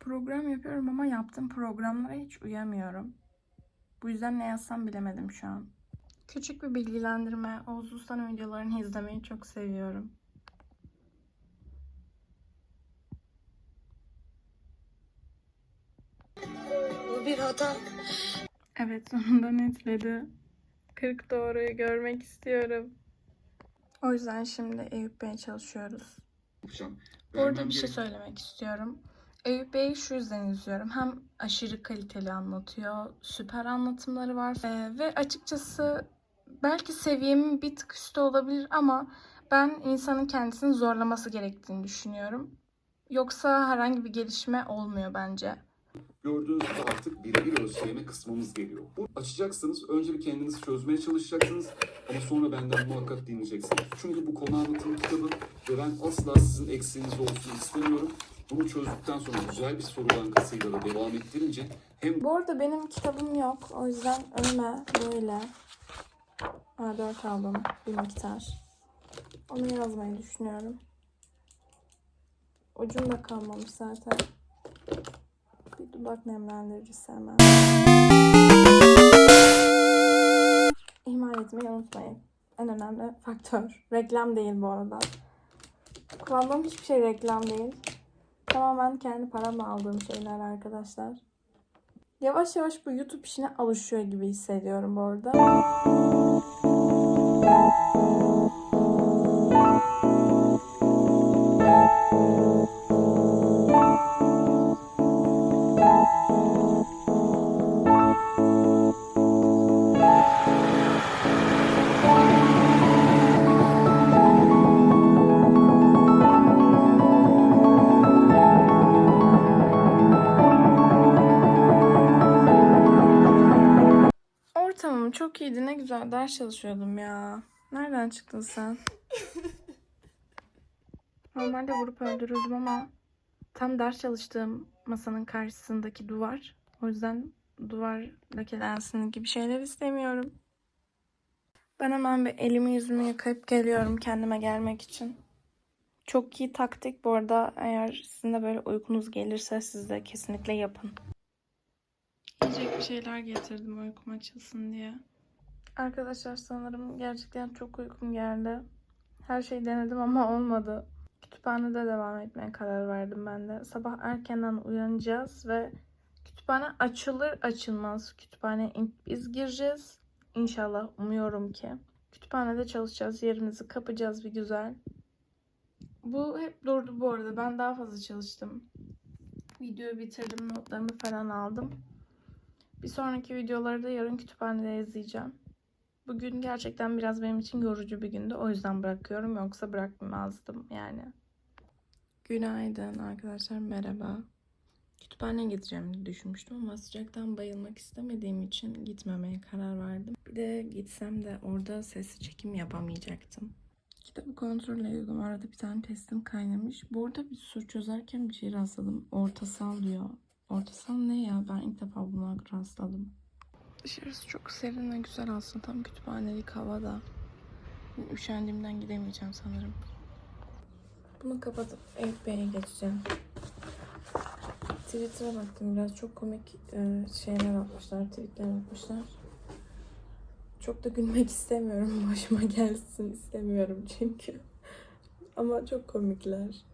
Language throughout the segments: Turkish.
Program yapıyorum ama yaptığım programlara hiç uyamıyorum. Bu yüzden ne yazsam bilemedim şu an. Küçük bir bilgilendirme. Oğuz Usta'nın videolarını izlemeyi çok seviyorum. Bu bir hata. Evet sonunda netledi. 40 doğruyu görmek istiyorum. O yüzden şimdi Eyüp Bey'e çalışıyoruz. yapacağım. Bu arada Vermem bir şey söylemek istiyorum. Eyüp Bey'i şu yüzden izliyorum. Hem aşırı kaliteli anlatıyor, süper anlatımları var Ee, ve açıkçası belki seviyemin bir tık üstü olabilir ama ben insanın kendisini zorlaması gerektiğini düşünüyorum. Yoksa herhangi bir gelişme olmuyor bence. Gördüğünüz gibi artık birebir ölçeğine kısmımız geliyor. Bu açacaksınız, önce bir kendiniz çözmeye çalışacaksınız ama sonra benden muhakkak dinleyeceksiniz. Çünkü bu konu anlatım kitabı ve ben asla sizin eksiğiniz olsun istemiyorum. Bunu çözdükten sonra güzel bir soru bankasıyla da devam ettirince hem Bu arada benim kitabım yok. O yüzden önüme böyle A4 aldım bir miktar. Onu yazmayı düşünüyorum. Ucum da kalmamış zaten. Bir dudak nemlendiricisi hemen. İhmal etmeyi unutmayın. En önemli faktör. Reklam değil bu arada. Kullandığım hiçbir şey reklam değil. Tamamen kendi paramla aldığım şeyler arkadaşlar. Yavaş yavaş bu YouTube işine alışıyor gibi hissediyorum bu arada. Çok iyiydi. Ne güzel ders çalışıyordum ya. Nereden çıktın sen? Normalde vurup öldürürdüm ama tam ders çalıştığım masanın karşısındaki duvar. O yüzden duvar lekelensin gibi şeyler istemiyorum. Ben hemen bir elimi yüzümü yıkayıp geliyorum kendime gelmek için. Çok iyi taktik bu arada. Eğer sizin de böyle uykunuz gelirse siz de kesinlikle yapın. Bir şeyler getirdim uykum açılsın diye. Arkadaşlar sanırım gerçekten çok uykum geldi. Her şeyi denedim ama olmadı. Kütüphanede devam etmeye karar verdim ben de. Sabah erkenden uyanacağız ve kütüphane açılır açılmaz kütüphaneye ilk biz gireceğiz. İnşallah umuyorum ki. Kütüphanede çalışacağız. Yerimizi kapacağız bir güzel. Bu hep durdu bu arada. Ben daha fazla çalıştım. Videoyu bitirdim. Notlarımı falan aldım. Bir sonraki videoları da yarın kütüphanede izleyeceğim. Bugün gerçekten biraz benim için yorucu bir gündü. O yüzden bırakıyorum. Yoksa bırakmazdım yani. Günaydın arkadaşlar. Merhaba. Kütüphaneye gideceğim diye düşünmüştüm ama sıcaktan bayılmak istemediğim için gitmemeye karar verdim. Bir de gitsem de orada sesli çekim yapamayacaktım. Kitabı kontrol ediyordum. Arada bir tane testim kaynamış. Bu arada bir soru çözerken bir şey rastladım. Ortasal diyor. Ortasal ne ya? Ben ilk defa buna rastladım. Dışarısı çok serin ve güzel aslında. Tam kütüphanelik havada. Üşendiğimden gidemeyeceğim sanırım. Bunu kapatıp Eyüp Bey'e geçeceğim. Twitter'a baktım biraz. Çok komik e, şeyler atmışlar. Tweetler atmışlar. Çok da gülmek istemiyorum. Başıma gelsin istemiyorum çünkü. Ama çok komikler.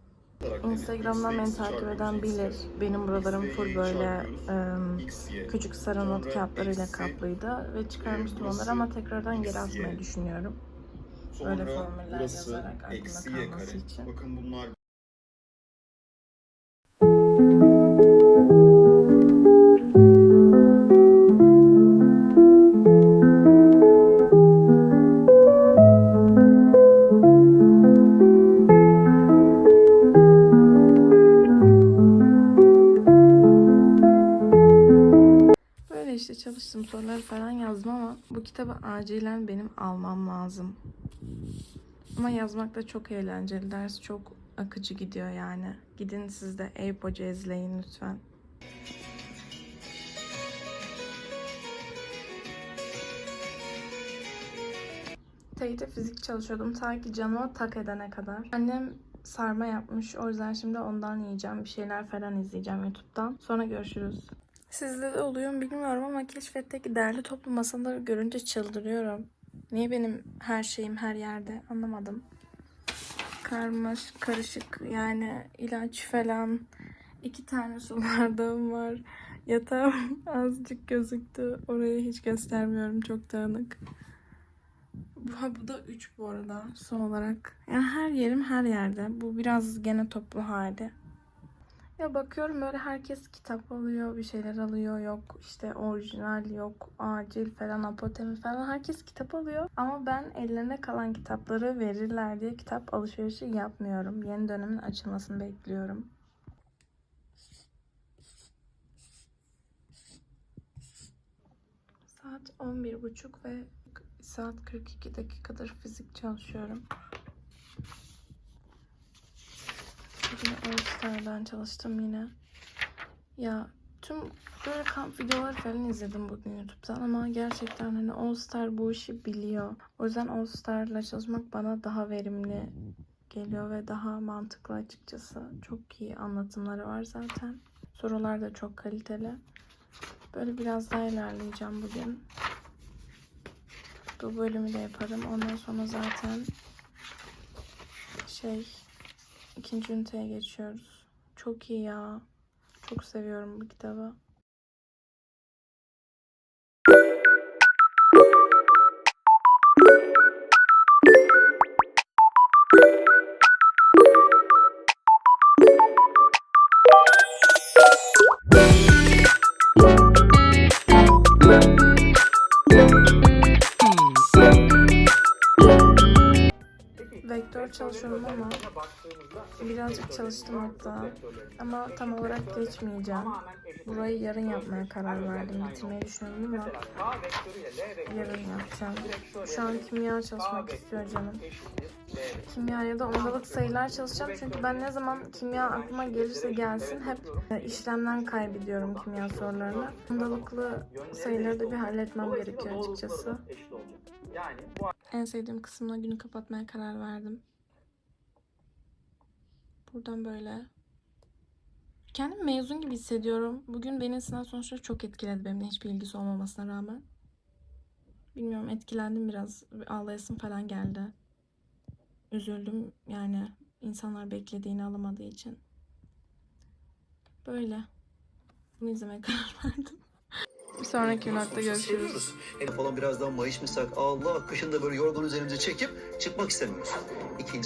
Instagram'dan beni takip eden bilir. Benim buralarım full böyle em, küçük sarı not kağıtlarıyla kaplıydı ve çıkarmıştım onları ama tekrardan geri atmayı düşünüyorum. Böyle formüller yazarak aklımda kalması için. Bakın bunlar çalıştım soruları falan yazdım ama bu kitabı acilen benim almam lazım. Ama yazmak da çok eğlenceli. Ders çok akıcı gidiyor yani. Gidin siz de Eyüp Hoca izleyin lütfen. TYT fizik çalışıyordum ta ki canıma tak edene kadar. Annem sarma yapmış. O yüzden şimdi ondan yiyeceğim. Bir şeyler falan izleyeceğim YouTube'dan. Sonra görüşürüz. Sizde de oluyor mu bilmiyorum ama keşfetteki değerli toplu masaları görünce çıldırıyorum. Niye benim her şeyim her yerde anlamadım. Karmaş, karışık yani ilaç falan. İki tane su bardağım var. Yatağım azıcık gözüktü. Orayı hiç göstermiyorum. Çok dağınık. Ha, bu da 3 bu arada son olarak. Yani her yerim her yerde. Bu biraz gene toplu hali. Ya bakıyorum böyle herkes kitap alıyor, bir şeyler alıyor. Yok işte orijinal, yok acil falan, apotemi falan. Herkes kitap alıyor. Ama ben ellerine kalan kitapları verirler diye kitap alışverişi yapmıyorum. Yeni dönemin açılmasını bekliyorum. Saat 11.30 ve saat 42 dakikadır fizik çalışıyorum. Bugün All çalıştım yine. Ya tüm böyle kamp videoları falan izledim bugün YouTube'dan ama gerçekten hani All Star bu işi biliyor. O yüzden All Star'la çalışmak bana daha verimli geliyor ve daha mantıklı açıkçası. Çok iyi anlatımları var zaten. Sorular da çok kaliteli. Böyle biraz daha ilerleyeceğim bugün. Bu bölümü de yaparım. Ondan sonra zaten şey ikinci üniteye geçiyoruz. Çok iyi ya. Çok seviyorum bu kitabı. Vektör çalışıyorum ama birazcık çalıştım hatta. Ama tam olarak geçmeyeceğim. Burayı yarın yapmaya karar verdim. Bitirmeyi düşünüyorum ama yarın yapacağım. Şu an kimya çalışmak istiyor canım. Kimya ya da ondalık sayılar çalışacağım. Çünkü ben ne zaman kimya aklıma gelirse gelsin hep e, işlemden kaybediyorum kimya sorularını. Ondalıklı sayıları da bir halletmem gerekiyor açıkçası. En sevdiğim kısımla günü kapatmaya karar verdim. Buradan böyle. Kendimi mezun gibi hissediyorum. Bugün benim sınav sonuçları çok etkiledi benimle hiçbir ilgisi olmamasına rağmen. Bilmiyorum etkilendim biraz. Bir Ağlayasım falan geldi. Üzüldüm yani insanlar beklediğini alamadığı için. Böyle. Bunu izlemeye karar verdim. Bir sonraki vlogda görüşürüz. El falan biraz daha mayışmışsak Allah kışın da böyle yorgan üzerimize çekip çıkmak istemiyoruz. İkinci